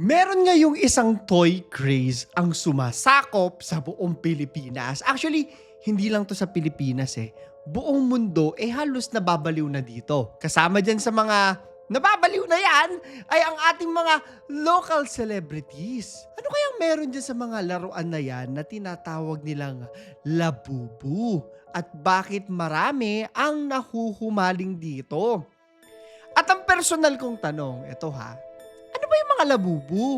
Meron ngayong isang toy craze ang sumasakop sa buong Pilipinas. Actually, hindi lang to sa Pilipinas eh. Buong mundo eh halos nababaliw na dito. Kasama dyan sa mga nababaliw na yan ay ang ating mga local celebrities. Ano kayang meron dyan sa mga laruan na yan na tinatawag nilang labubu? At bakit marami ang nahuhumaling dito? At ang personal kong tanong, ito ha, ano ba yung mga labubu?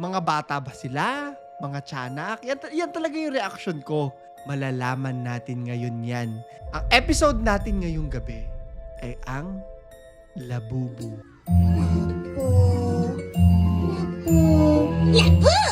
Mga bata ba sila? Mga tiyanak? Yan, yan talaga yung reaction ko. Malalaman natin ngayon yan. Ang episode natin ngayong gabi ay ang labubu. Bago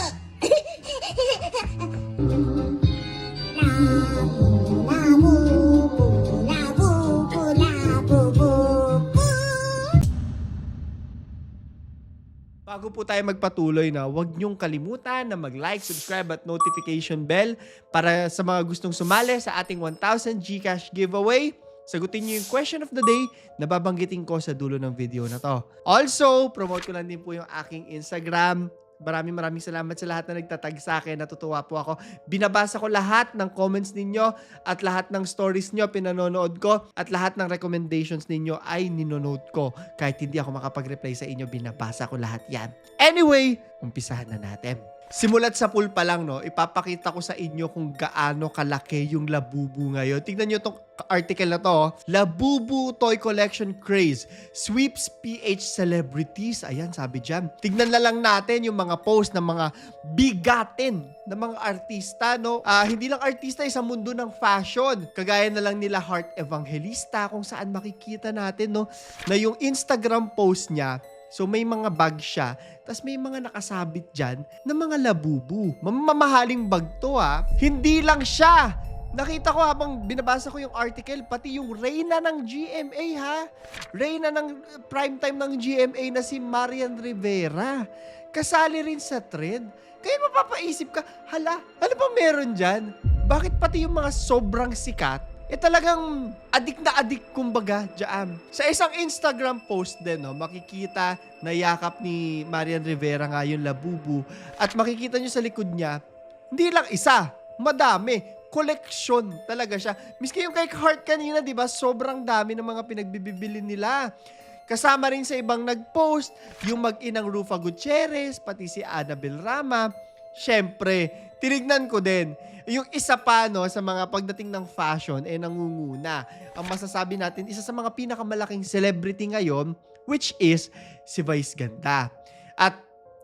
po tayo magpatuloy na, huwag niyong kalimutan na mag-like, subscribe at notification bell para sa mga gustong sumali sa ating 1,000 Gcash giveaway. Sagutin niyo yung question of the day na babanggitin ko sa dulo ng video na to. Also, promote ko lang din po yung aking Instagram. Maraming maraming salamat sa lahat na nagtatag sa akin. Natutuwa po ako. Binabasa ko lahat ng comments ninyo at lahat ng stories nyo pinanonood ko at lahat ng recommendations ninyo ay ninonote ko. Kahit hindi ako makapag-reply sa inyo, binabasa ko lahat yan. Anyway, umpisahan na natin. Simulat sa pool pa lang, no, ipapakita ko sa inyo kung gaano kalaki yung Labubu ngayon. Tignan nyo itong article na to. oh. Labubu Toy Collection Craze. Sweeps PH Celebrities. Ayan, sabi dyan. Tignan na lang natin yung mga post ng mga bigatin ng mga artista, no? Ah, hindi lang artista, isang mundo ng fashion. Kagaya na lang nila Heart Evangelista, kung saan makikita natin, no, na yung Instagram post niya, So may mga bag siya, tas may mga nakasabit dyan na mga labubu. Mamamahaling bag to ha. Hindi lang siya. Nakita ko habang binabasa ko yung article, pati yung Reyna ng GMA ha. Reyna ng uh, primetime ng GMA na si Marian Rivera. Kasali rin sa trend. Kaya mapapaisip ka, hala, ano ba meron dyan? Bakit pati yung mga sobrang sikat, eh talagang adik na adik kumbaga dyan. Sa isang Instagram post din, no, makikita na yakap ni Marian Rivera nga yung labubu at makikita nyo sa likod niya, hindi lang isa, madami. Koleksyon talaga siya. Miski yung kay Heart kanina, di ba, sobrang dami ng mga pinagbibili nila. Kasama rin sa ibang nag-post, yung mag-inang Rufa Gutierrez, pati si Annabel Rama. Siyempre, tinignan ko din. Yung isa pa no, sa mga pagdating ng fashion, eh nangunguna. Ang masasabi natin, isa sa mga pinakamalaking celebrity ngayon, which is si Vice Ganda. At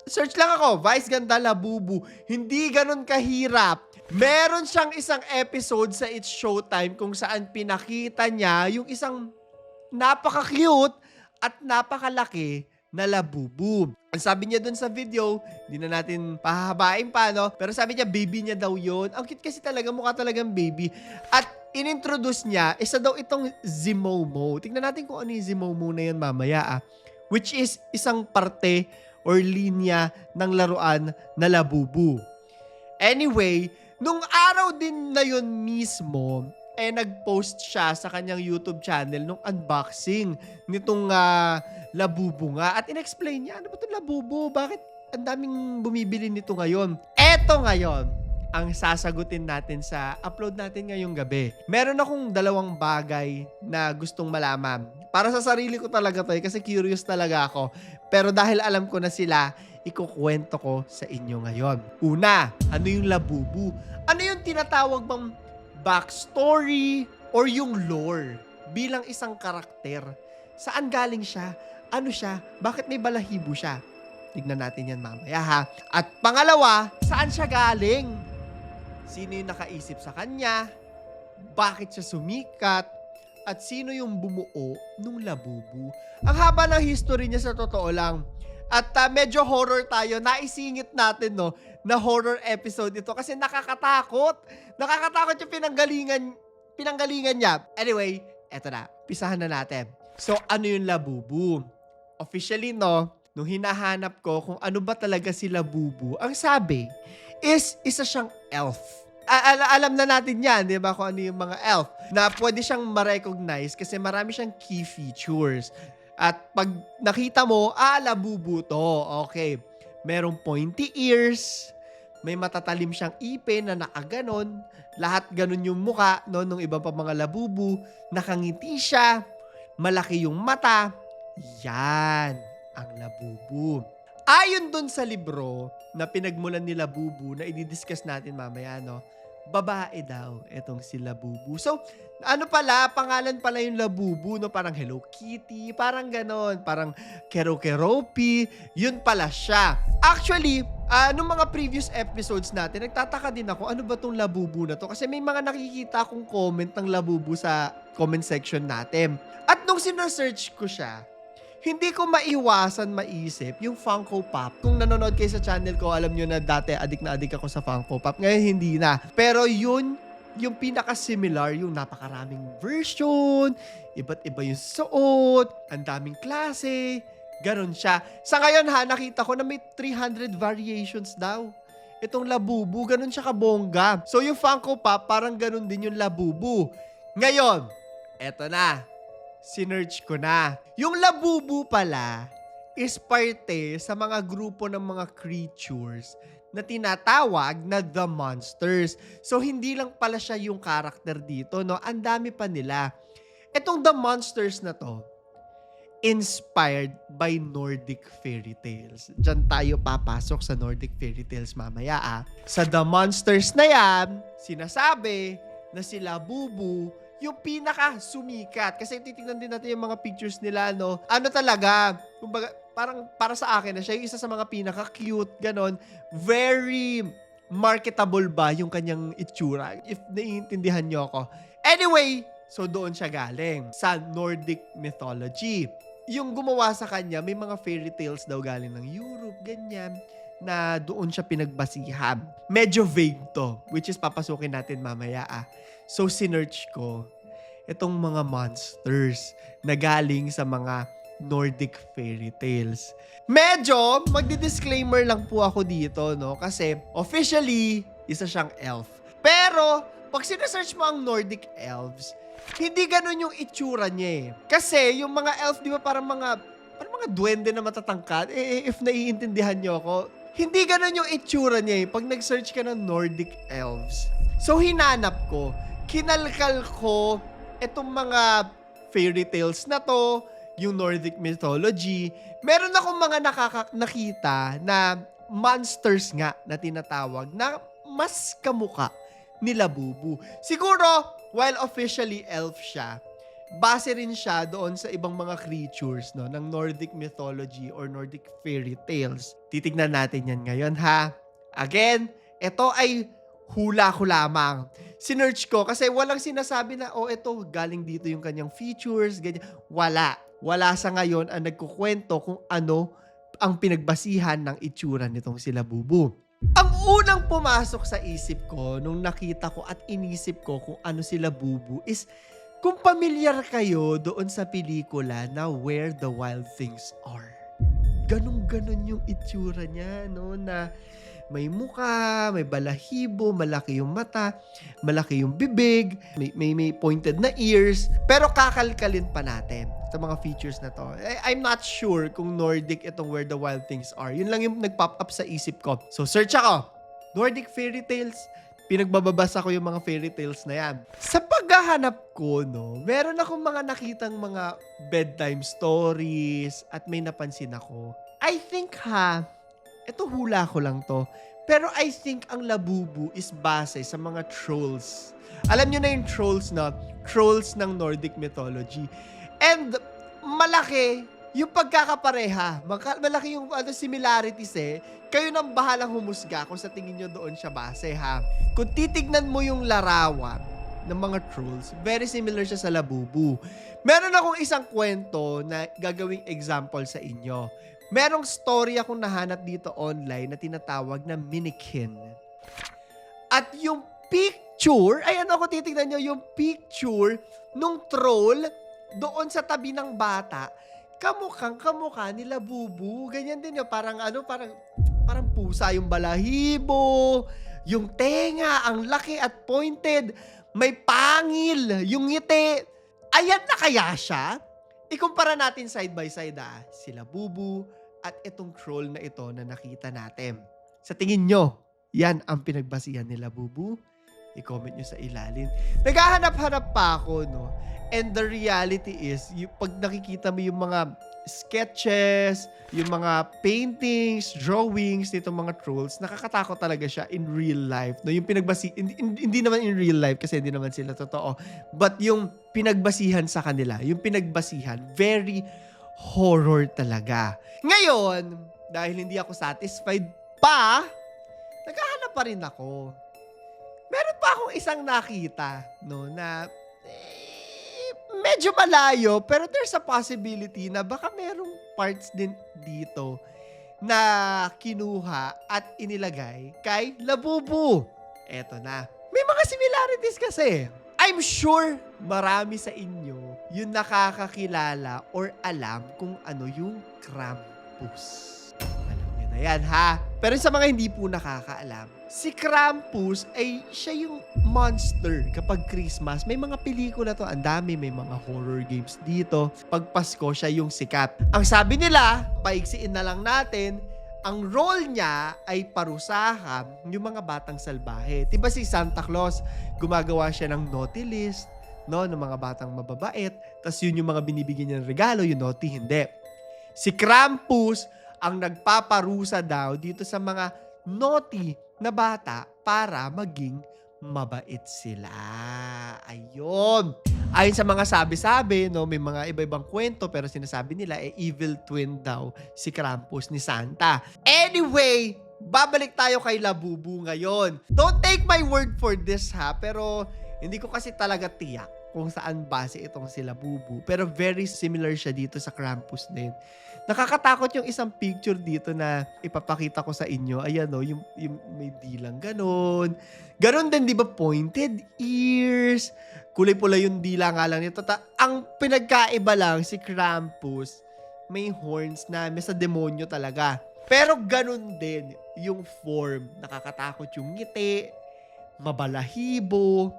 search lang ako, Vice Ganda Labubu. Hindi ganun kahirap. Meron siyang isang episode sa It's Showtime kung saan pinakita niya yung isang napaka-cute at napakalaki na labubu. Ang sabi niya dun sa video, hindi na natin pahahabain pa, no? Pero sabi niya, baby niya daw yon. Ang cute kasi talaga, mukha talagang baby. At inintroduce niya, isa daw itong Zimomo. Tingnan natin kung ano yung Zimomo na yun mamaya, ah. Which is isang parte or linya ng laruan na labubu. Anyway, nung araw din na yun mismo, eh nag-post siya sa kanyang YouTube channel nung unboxing nitong ah, labubu nga. At in-explain niya, ano ba itong labubu? Bakit ang daming bumibili nito ngayon? Eto ngayon, ang sasagutin natin sa upload natin ngayong gabi. Meron akong dalawang bagay na gustong malaman. Para sa sarili ko talaga to eh, kasi curious talaga ako. Pero dahil alam ko na sila, ikukwento ko sa inyo ngayon. Una, ano yung labubu? Ano yung tinatawag bang backstory or yung lore bilang isang karakter? Saan galing siya? Ano siya? Bakit may balahibo siya? Tignan natin yan mamaya ha. At pangalawa, saan siya galing? Sino yung nakaisip sa kanya? Bakit siya sumikat? At sino yung bumuo nung labubu? Ang haba ng history niya sa totoo lang. At ah, medyo horror tayo. Naisingit natin, no, na horror episode ito kasi nakakatakot. Nakakatakot yung pinanggalingan, pinanggalingan niya. Anyway, eto na. Pisahan na natin. So, ano yung labubu? Officially, no, nung hinahanap ko kung ano ba talaga si Labubu, ang sabi is isa siyang elf. Al- alam na natin yan, di ba, kung ano yung mga elf na pwede siyang ma-recognize kasi marami siyang key features. At pag nakita mo, ah, Labubu to. Okay. merong pointy ears, may matatalim siyang ipin na nakaganon, lahat ganon yung muka, no, nung iba pa mga labubu, nakangiti siya, malaki yung mata, yan ang labubu. Ayon dun sa libro na pinagmulan nila Bubu na i-discuss natin mamaya, no? Babae daw etong si Labubu. So, ano pala, pangalan pala yung Labubu, no? Parang Hello Kitty, parang ganon, parang Kero Keropi, yun pala siya. Actually, ah, nung mga previous episodes natin, nagtataka din ako, ano ba tong Labubu na to? Kasi may mga nakikita akong comment ng Labubu sa comment section natin. At nung sinesearch ko siya, hindi ko maiwasan maisip yung Funko Pop. Kung nanonood kayo sa channel ko, alam nyo na dati adik na adik ako sa Funko Pop. Ngayon hindi na. Pero yun, yung pinaka-similar, yung napakaraming version, iba't iba yung suot, ang daming klase, ganon siya. Sa ngayon ha, nakita ko na may 300 variations daw. Itong Labubu, ganon siya kabongga. So yung Funko Pop, parang ganon din yung Labubu. Ngayon, eto na sinerch ko na. Yung labubu pala is parte sa mga grupo ng mga creatures na tinatawag na The Monsters. So, hindi lang pala siya yung karakter dito, no? Ang dami pa nila. Itong The Monsters na to, inspired by Nordic fairy tales. Diyan tayo papasok sa Nordic fairy tales mamaya, ah. Sa The Monsters na yan, sinasabi na sila Bubu yung pinaka sumikat. Kasi titingnan din natin yung mga pictures nila, no? Ano talaga, kumbaga, parang para sa akin na siya yung isa sa mga pinaka cute, ganon. Very marketable ba yung kanyang itsura? If naiintindihan nyo ako. Anyway, so doon siya galing sa Nordic mythology. Yung gumawa sa kanya, may mga fairy tales daw galing ng Europe, ganyan na doon siya pinagbasihan. Medyo vague to, which is papasukin natin mamaya ah. So, sinerch ko itong mga monsters na galing sa mga Nordic fairy tales. Medyo, magdi-disclaimer lang po ako dito, no? Kasi, officially, isa siyang elf. Pero, pag sinesearch mo ang Nordic elves, hindi ganun yung itsura niya eh. Kasi, yung mga elf, di ba parang mga, parang mga duwende na matatangkad? Eh, if naiintindihan niyo ako, hindi ganun yung itsura niya eh. Pag nag-search ka ng Nordic elves. So, hinanap ko, kinalkal ko itong mga fairy tales na to, yung Nordic mythology. Meron akong mga nakaka- nakita na monsters nga na tinatawag na mas kamuka ni Labubu. Siguro, while officially elf siya, base rin siya doon sa ibang mga creatures no, ng Nordic mythology or Nordic fairy tales. Titignan natin yan ngayon ha. Again, ito ay hula ko lamang. Sinearch ko kasi walang sinasabi na, oh, ito, galing dito yung kanyang features, ganyan. Wala. Wala sa ngayon ang nagkukwento kung ano ang pinagbasihan ng itsura nitong sila Bubu. Ang unang pumasok sa isip ko nung nakita ko at inisip ko kung ano sila Bubu is kung pamilyar kayo doon sa pelikula na Where the Wild Things Are. Ganun-ganun yung itsura niya, no? Na may muka, may balahibo, malaki yung mata, malaki yung bibig, may, may, may pointed na ears. Pero kakalkalin pa natin sa mga features na to. I, I'm not sure kung Nordic itong Where the Wild Things Are. Yun lang yung nag-pop up sa isip ko. So search ako. Nordic fairy tales. Pinagbababasa ko yung mga fairy tales na yan. Sa paghahanap ko, no, meron akong mga nakitang mga bedtime stories at may napansin ako. I think ha, ito hula ko lang to. Pero I think ang Labubu is base sa mga trolls. Alam nyo na yung trolls na, trolls ng Nordic mythology. And malaki yung pagkakapareha. Malaki yung ano, similarities eh. Kayo nang bahalang humusga kung sa tingin nyo doon siya base ha. Kung titignan mo yung larawan ng mga trolls, very similar siya sa Labubu. Meron akong isang kwento na gagawing example sa inyo. Merong story akong nahanap dito online na tinatawag na Minikin. At yung picture, ay ano ko titignan nyo, yung picture nung troll doon sa tabi ng bata, kamukhang kamukha nila bubu. Ganyan din yun, parang ano, parang, parang pusa yung balahibo, yung tenga, ang laki at pointed, may pangil, yung ngiti. Ayan na kaya siya? Ikumpara natin side by side ah. Sila Bubu at itong troll na ito na nakita natin. Sa tingin nyo, yan ang pinagbasihan nila, Bubu? I-comment nyo sa ilalim. Naghahanap-hanap pa ako, no? And the reality is, yung, pag nakikita mo yung mga sketches, yung mga paintings, drawings nitong mga trolls, nakakatakot talaga siya in real life. No, yung pinagbasi hindi, hindi naman in real life kasi hindi naman sila totoo. But yung pinagbasihan sa kanila, yung pinagbasihan, very horror talaga. Ngayon, dahil hindi ako satisfied pa, naghahanap pa rin ako. Isang nakita, no, na eh, medyo malayo, pero there's a possibility na baka merong parts din dito na kinuha at inilagay kay Labubu. Eto na. May mga similarities kasi. I'm sure marami sa inyo yung nakakakilala or alam kung ano yung Krampus. Na yan ha. Pero sa mga hindi po nakakaalam, si Krampus ay siya yung monster kapag Christmas. May mga pelikula to, ang dami, may mga horror games dito. Pag Pasko, siya yung sikat. Ang sabi nila, paiksiin na lang natin, ang role niya ay parusahan yung mga batang salbahe. Diba si Santa Claus, gumagawa siya ng naughty list, no, ng mga batang mababait, tas yun yung mga binibigyan niya ng regalo, yung naughty, hindi. Si Krampus ang nagpaparusa daw dito sa mga naughty na bata para maging mabait sila. Ayun. Ayon sa mga sabi-sabi, no, may mga iba-ibang kwento pero sinasabi nila eh evil twin daw si Krampus ni Santa. Anyway, babalik tayo kay Labubu ngayon. Don't take my word for this ha, pero hindi ko kasi talaga tiyak kung saan base itong si Labubu. Pero very similar siya dito sa Krampus din. Nakakatakot yung isang picture dito na ipapakita ko sa inyo. Ayan o, yung, yung may dilang ganon. Ganon din, di ba, pointed ears. Kulay pula yung dila nga lang nito. Ta- ang pinagkaiba lang, si Krampus, may horns na may sa demonyo talaga. Pero ganon din yung form. Nakakatakot yung ngiti, mabalahibo.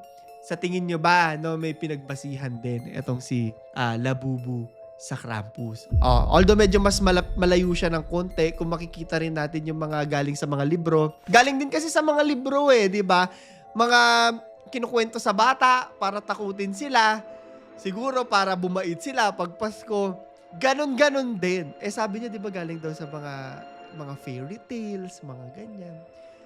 Sa tingin nyo ba, no, may pinagbasihan din itong si ah, Labubu sa Krampus. Oh, although medyo mas malap- malayo siya ng konti, kung makikita rin natin yung mga galing sa mga libro. Galing din kasi sa mga libro eh, di ba? Mga kinukwento sa bata para takutin sila. Siguro para bumait sila pag Pasko. Ganon-ganon din. Eh sabi niya, di ba galing daw sa mga mga fairy tales, mga ganyan.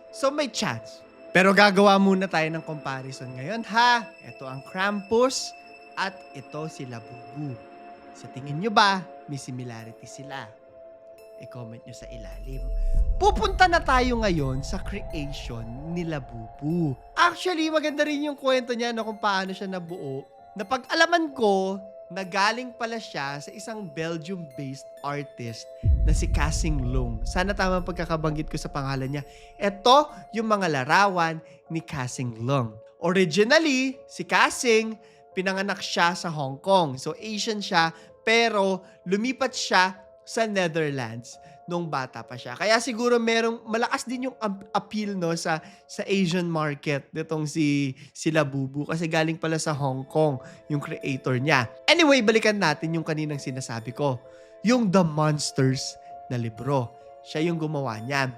So may chance. Pero gagawa muna tayo ng comparison ngayon ha. Ito ang Krampus at ito si Labubu. Sa tingin nyo ba, may similarity sila? I-comment nyo sa ilalim. Pupunta na tayo ngayon sa creation ni Labubu. Actually, maganda rin yung kwento niya no, kung paano siya nabuo. Napag-alaman ko na galing pala siya sa isang Belgium-based artist na si Casing Lung. Sana tama ang pagkakabanggit ko sa pangalan niya. Ito yung mga larawan ni Casing Lung. Originally, si Casing, pinanganak siya sa Hong Kong. So Asian siya, pero lumipat siya sa Netherlands nung bata pa siya. Kaya siguro merong malakas din yung ap- appeal no sa sa Asian market nitong si si Labubu kasi galing pala sa Hong Kong yung creator niya. Anyway, balikan natin yung kaninang sinasabi ko. Yung The Monsters na libro. Siya yung gumawa niyan.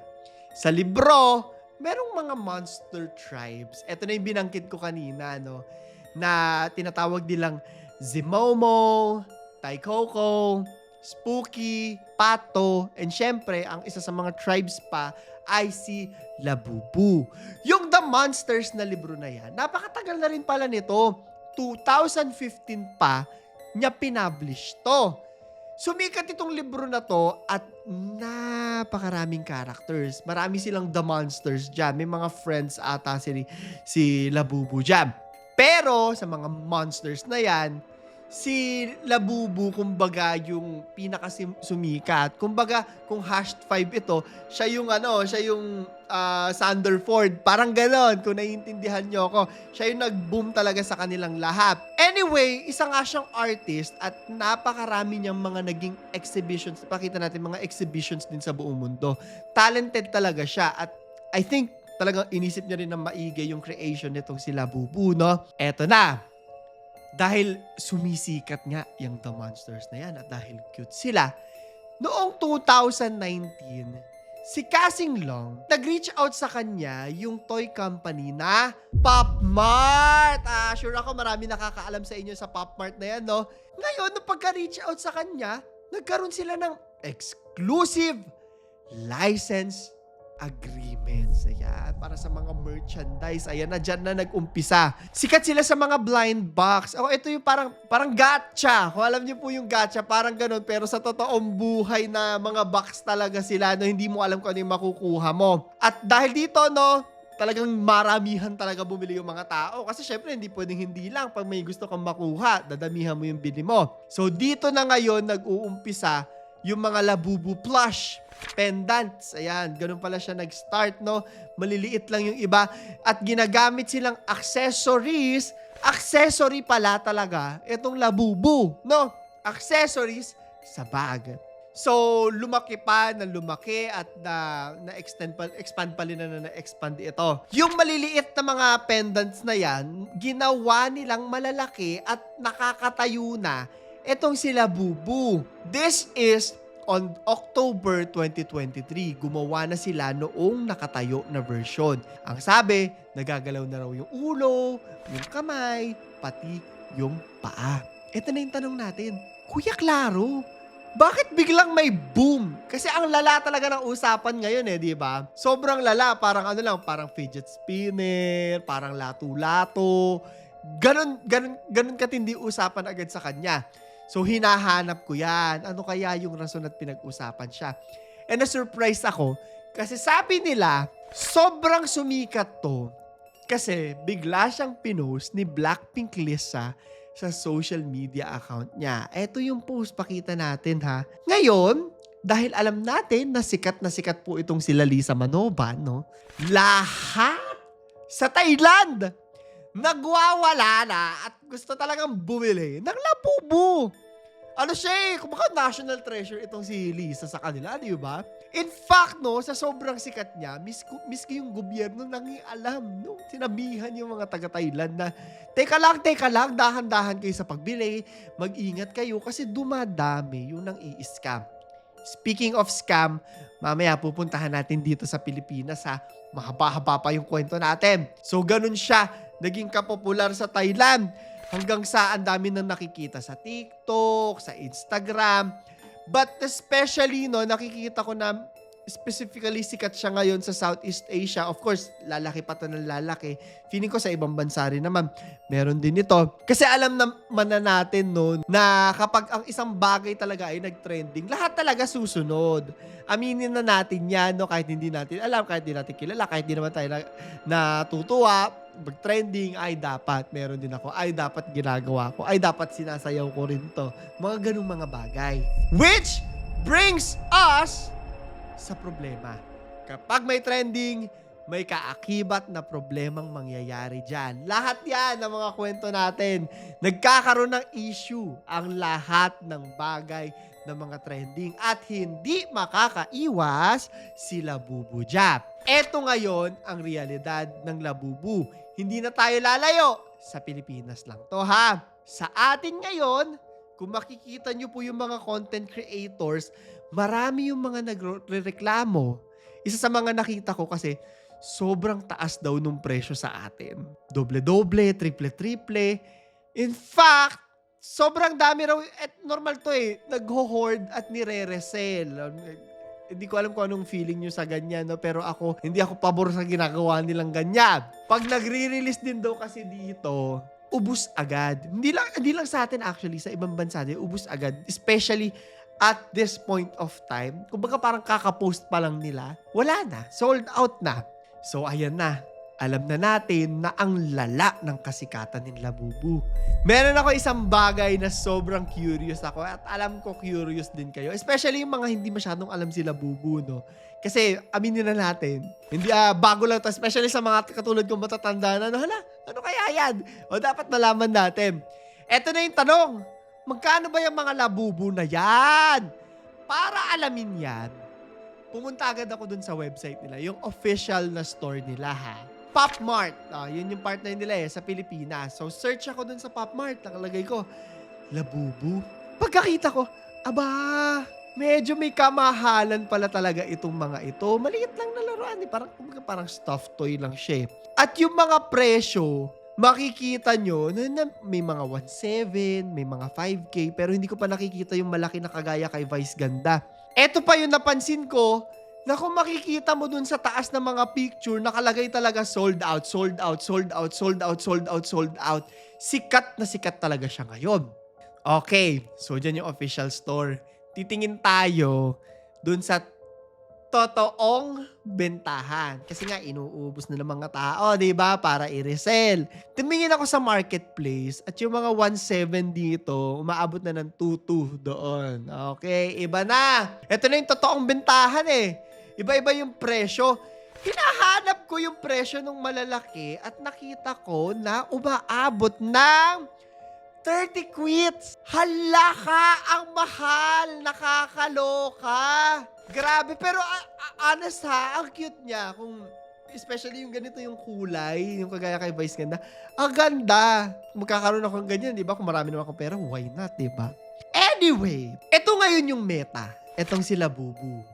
Sa libro, merong mga monster tribes. Ito na yung binangkit ko kanina, no? Na tinatawag nilang Zimomo, Taikoko, Spooky, Pato, and syempre, ang isa sa mga tribes pa ay si Labubu. Yung The Monsters na libro na yan, napakatagal na rin pala nito. 2015 pa niya pinablish to. Sumikat itong libro na to at napakaraming characters. Marami silang The Monsters dyan. May mga friends ata si, si Labubu dyan. Pero sa mga monsters na yan, si Labubu, kumbaga, yung pinakasumikat. Kumbaga, kung hashed 5 ito, siya yung ano, siya yung ah, Sanderford. Parang ganon, kung naiintindihan nyo ako. Siya yung nag-boom talaga sa kanilang lahat. Anyway, isa nga siyang artist at napakarami niyang mga naging exhibitions. Pakita natin mga exhibitions din sa buong mundo. Talented talaga siya at I think talagang inisip niya rin na maigi yung creation nitong si Labubu, no? Eto na, dahil sumisikat nga yung The Monsters na yan at dahil cute sila, Noong 2019, si Casing Long, nag-reach out sa kanya yung toy company na Pop Mart. Ah, sure ako marami nakakaalam sa inyo sa Pop Mart na yan, no? Ngayon, nung pagka-reach out sa kanya, nagkaroon sila ng exclusive license agreements. Ayan, para sa mga merchandise. Ayan na, dyan na nag-umpisa. Sikat sila sa mga blind box. Oh, ito yung parang, parang gacha. Kung alam niyo po yung gacha, parang ganun. Pero sa totoong buhay na mga box talaga sila, no, hindi mo alam kung ano yung makukuha mo. At dahil dito, no, talagang maramihan talaga bumili yung mga tao. Kasi syempre, hindi pwedeng hindi lang. Pag may gusto kang makuha, dadamihan mo yung bili mo. So, dito na ngayon, nag-uumpisa yung mga Labubu plush pendants. Ayan, ganun pala siya nag-start, no? Maliliit lang yung iba. At ginagamit silang accessories. Accessory pala talaga itong Labubu, no? Accessories sa bag. So, lumaki pa na lumaki at na, na-extend pa, expand pa rin na na-expand ito. Yung maliliit na mga pendants na yan, ginawa nilang malalaki at nakakatayo na itong sila Bubu. This is on October 2023. Gumawa na sila noong nakatayo na version. Ang sabi, nagagalaw na raw yung ulo, yung kamay, pati yung paa. Ito na yung tanong natin. Kuya Claro, bakit biglang may boom? Kasi ang lala talaga ng usapan ngayon eh, di ba? Sobrang lala, parang ano lang, parang fidget spinner, parang lato-lato. Ganon, ganon, ganon katindi usapan agad sa kanya. So hinahanap ko yan. Ano kaya yung rason at pinag-usapan siya? And na-surprise ako kasi sabi nila, sobrang sumikat to kasi bigla siyang pinost ni Blackpink Lisa sa social media account niya. Ito yung post, pakita natin ha. Ngayon, dahil alam natin na sikat na sikat po itong sila Lisa Manoba, no? Lahat sa Thailand nagwawala na at gusto talagang bumili ng labubu. Ano siya eh, kumaka national treasure itong si Lisa sa kanila, di ba? In fact, no, sa sobrang sikat niya, miski, miski yung gobyerno nangialam, no? Sinabihan yung mga taga-Thailand na, teka lang, teka lang, dahan-dahan kayo sa pagbili, mag-ingat kayo kasi dumadami yung nang i-scam. Speaking of scam, mamaya pupuntahan natin dito sa Pilipinas ha. Mahaba-haba pa yung kwento natin. So ganun siya, naging kapopular sa Thailand. Hanggang sa ang dami nang nakikita sa TikTok, sa Instagram. But especially, no, nakikita ko na specifically sikat siya ngayon sa Southeast Asia. Of course, lalaki pa to ng lalaki. Feeling ko sa ibang bansa rin naman, meron din ito. Kasi alam naman na natin no, na kapag ang isang bagay talaga ay nag-trending, lahat talaga susunod. Aminin na natin yan, no, kahit hindi natin alam, kahit hindi natin kilala, kahit hindi naman tayo na, natutuwa, mag-trending, ay dapat, meron din ako, ay dapat ginagawa ko, ay dapat sinasayaw ko rin to. Mga ganung mga bagay. Which brings us sa problema. Kapag may trending, may kaakibat na problemang mangyayari dyan. Lahat yan ng mga kwento natin. Nagkakaroon ng issue ang lahat ng bagay ng mga trending at hindi makakaiwas si Labubu Jap. Ito ngayon ang realidad ng Labubu. Hindi na tayo lalayo. Sa Pilipinas lang to ha. Sa atin ngayon, kung makikita nyo po yung mga content creators, marami yung mga nagre-reklamo. Isa sa mga nakita ko kasi, sobrang taas daw nung presyo sa atin. Doble-doble, triple-triple. In fact, sobrang dami raw, at normal to eh, nagho-hoard at nire-resell. Hindi ko alam kung anong feeling nyo sa ganyan, no? pero ako, hindi ako pabor sa ginagawa nilang ganyan. Pag nagre-release din daw kasi dito, ubus agad. Hindi lang, hindi lang sa atin actually, sa ibang bansa din, ubus agad. Especially at this point of time. Kumbaga parang kakapost pa lang nila, wala na. Sold out na. So ayan na. Alam na natin na ang lala ng kasikatan ni Labubu. Meron ako isang bagay na sobrang curious ako at alam ko curious din kayo. Especially yung mga hindi masyadong alam si Labubu, no? Kasi aminin na natin, hindi ah, bago lang to, especially sa mga katulad kong matatanda na, no, hala, ano kaya yan? O dapat nalaman natin. Eto na yung tanong, magkano ba yung mga Labubu na yan? Para alamin yan, pumunta agad ako dun sa website nila, yung official na store nila ha. Pop Mart. Ah, yun yung partner nila eh, sa Pilipinas. So, search ako dun sa Pop Mart. Nakalagay ko, Labubu. Pagkakita ko, aba, medyo may kamahalan pala talaga itong mga ito. Maliit lang na laruan eh. Parang, kumbaga parang stuffed toy lang siya eh. At yung mga presyo, makikita nyo na, na may mga 1.7, may mga 5K, pero hindi ko pa nakikita yung malaki na kagaya kay Vice Ganda. Eto pa yung napansin ko, na kung makikita mo dun sa taas ng mga picture, nakalagay talaga sold out, sold out, sold out, sold out, sold out, sold out. Sikat na sikat talaga siya ngayon. Okay, so dyan yung official store. Titingin tayo dun sa totoong bentahan. Kasi nga, inuubos na ng mga tao, di ba? Para i-resell. Tumingin ako sa marketplace at yung mga 1.7 dito, umaabot na ng 2.2 doon. Okay, iba na. Ito na yung totoong bentahan eh. Iba-iba yung presyo. Hinahanap ko yung presyo ng malalaki at nakita ko na umaabot ng 30 quits. Hala ang mahal. Nakakaloka. Grabe, pero a- honest ha, ang cute niya. Kung, especially yung ganito yung kulay, yung kagaya kay Vice Ganda. Ang ganda. Magkakaroon ako ng ganyan, di ba? Kung marami naman akong pera, why not, di ba? Anyway, eto ngayon yung meta. Etong sila Bubu.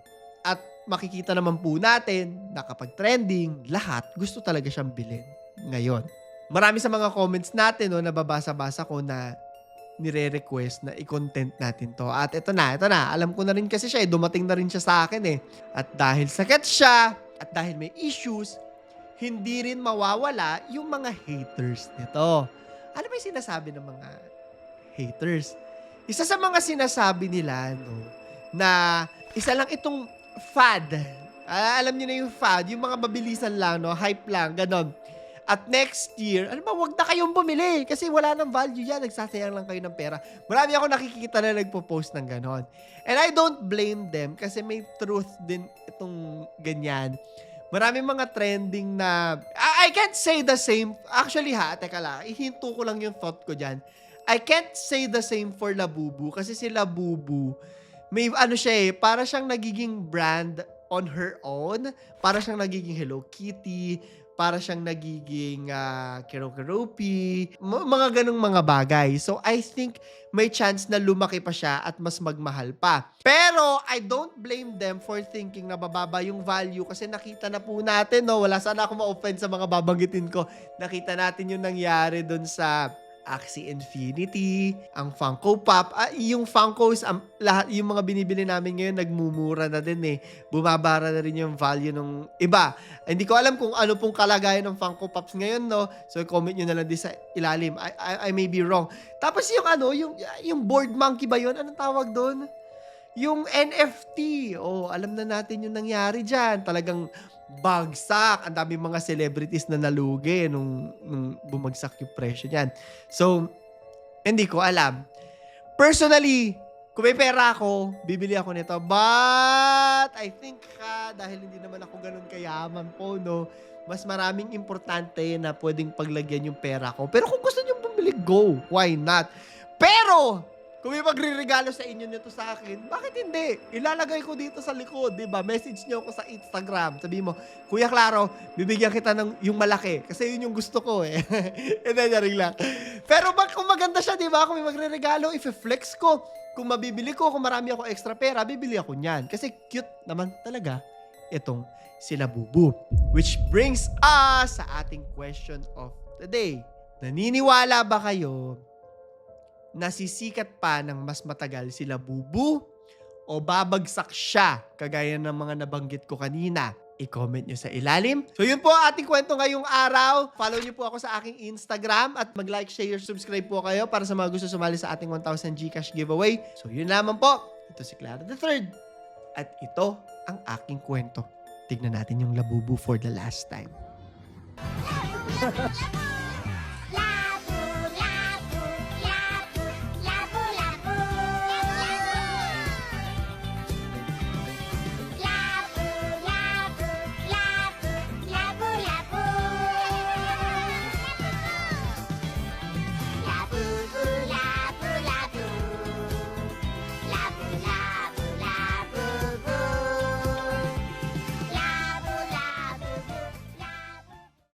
At makikita naman po natin na kapag trending, lahat gusto talaga siyang bilhin ngayon. Marami sa mga comments natin no, nababasa-basa ko na nire-request na i-content natin to. At ito na, ito na. Alam ko na rin kasi siya eh. Dumating na rin siya sa akin eh. At dahil sakit siya, at dahil may issues, hindi rin mawawala yung mga haters nito. Ano ba yung sinasabi ng mga haters? Isa sa mga sinasabi nila, no, na isa lang itong fad. Ah, alam niyo na yung fad, yung mga mabilisan lang, no, hype lang, ganon. At next year, ano ba, wag na kayong bumili kasi wala nang value yan. Nagsasayang lang kayo ng pera. Marami ako nakikita na nagpo-post ng ganon. And I don't blame them kasi may truth din itong ganyan. Marami mga trending na... I, I can't say the same. Actually ha, teka lang. Ihinto ko lang yung thought ko dyan. I can't say the same for Labubu kasi si Labubu, may ano siya eh, para siyang nagiging brand on her own. Para siyang nagiging Hello Kitty para siyang nagiging uh, kero-keropi, m- mga ganong mga bagay. So, I think may chance na lumaki pa siya at mas magmahal pa. Pero, I don't blame them for thinking na bababa yung value kasi nakita na po natin, no? Wala sana ako ma-offend sa mga babanggitin ko. Nakita natin yung nangyari dun sa Axie Infinity, ang Funko Pop. Ah, yung Funkos, um, lahat, yung mga binibili namin ngayon, nagmumura na din eh. Bumabara na rin yung value ng iba. Hindi ko alam kung ano pong kalagayan ng Funko Pops ngayon, no? So, comment nyo na lang din sa ilalim. I, I, I may be wrong. Tapos yung ano, yung, yung board monkey ba yun? Anong tawag doon? Yung NFT. Oh, alam na natin yung nangyari dyan. Talagang bagsak. Ang dami mga celebrities na nalugi nung, nung bumagsak yung presyo niyan. So, hindi ko alam. Personally, kung may pera ako, bibili ako nito. But, I think ha, dahil hindi naman ako ganun kayaman po, no, mas maraming importante na pwedeng paglagyan yung pera ko. Pero kung gusto nyo bumili, go. Why not? Pero, kung may magre-regalo sa inyo nito sa akin, bakit hindi? Ilalagay ko dito sa likod, di ba? Message nyo ako sa Instagram. Sabi mo, Kuya Claro, bibigyan kita ng yung malaki. Kasi yun yung gusto ko eh. And then, yaring lang. Pero bak kung maganda siya, di ba? Kung may magre-regalo, if-flex ko. Kung mabibili ko, kung marami ako extra pera, bibili ako niyan. Kasi cute naman talaga itong sila bubu. Which brings us sa ating question of the day. Naniniwala ba kayo nasisikat pa ng mas matagal sila bubu o babagsak siya kagaya ng mga nabanggit ko kanina? I-comment nyo sa ilalim. So yun po ating kwento ngayong araw. Follow nyo po ako sa aking Instagram at mag-like, share, subscribe po kayo para sa mga gusto sumali sa ating 1,000 Gcash giveaway. So yun lamang po. Ito si Clara the Third. At ito ang aking kwento. Tignan natin yung labubu for the last time.